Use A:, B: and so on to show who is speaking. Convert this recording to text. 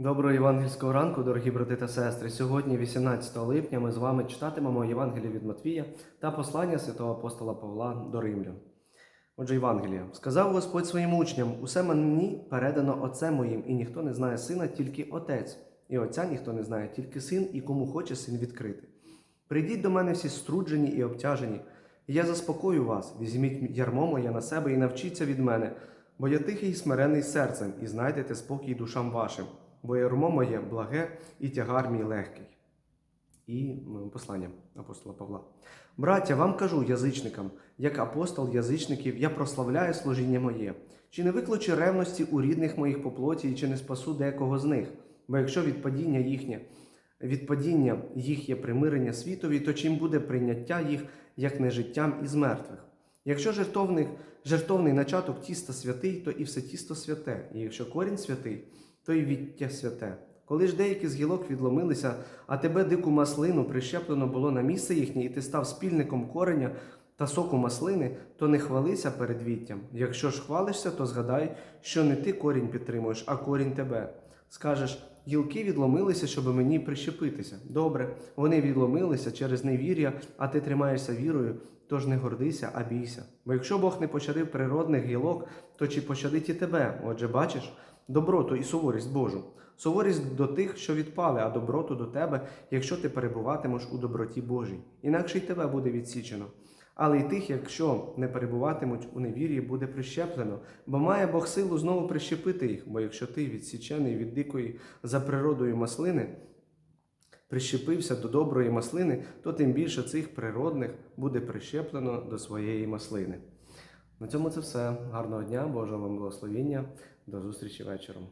A: Доброго євангельського ранку, дорогі брати та сестри. Сьогодні, 18 липня, ми з вами читатимемо Євангеліє від Матвія та послання святого апостола Павла до Римлян. Отже, Євангелія. Сказав Господь своїм учням: усе мені передано Отцем моїм, і ніхто не знає сина, тільки Отець, і Отця ніхто не знає, тільки син, і кому хоче син відкрити. Прийдіть до мене всі струджені і обтяжені, і я заспокою вас, візьміть ярмо моє на себе і навчіться від мене, бо я тихий і смирений серцем, і знайдете спокій душам вашим, бо ярмо моє благе і тягар мій легкий. І послання апостола Павла. Браття, вам кажу язичникам, як апостол язичників, я прославляю служіння моє. Чи не викличу ревності у рідних моїх по плоті, і чи не спасу декого з них? Бо якщо відпадіння їхнє, відпадіння їх є примирення світові, то чим буде прийняття їх як не життям із мертвих? Якщо жертовний, жертовний начаток тіста святий, то і все тісто святе, і якщо корінь святий, то й віття святе. Коли ж деякі з гілок відломилися, а тебе дику маслину прищеплено було на місце їхнє, і ти став спільником кореня та соку маслини, то не хвалися перед віттям. Якщо ж хвалишся, то згадай, що не ти корінь підтримуєш, а корінь тебе. Скажеш, гілки відломилися, щоб мені прищепитися. Добре, вони відломилися через невір'я, а ти тримаєшся вірою, тож не гордися, а бійся. Бо якщо Бог не пощадив природних гілок, то чи пощадить і тебе? Отже, бачиш доброту і суворість Божу. Суворість до тих, що відпали, а доброту до тебе, якщо ти перебуватимеш у доброті Божій. Інакше й тебе буде відсічено. Але й тих, якщо не перебуватимуть у невір'ї, буде прищеплено, бо має Бог силу знову прищепити їх. Бо якщо ти відсічений від дикої за природою маслини, прищепився до доброї маслини, то тим більше цих природних буде прищеплено до своєї маслини. На цьому це все. Гарного дня, Божого вам благословіння. До зустрічі вечором.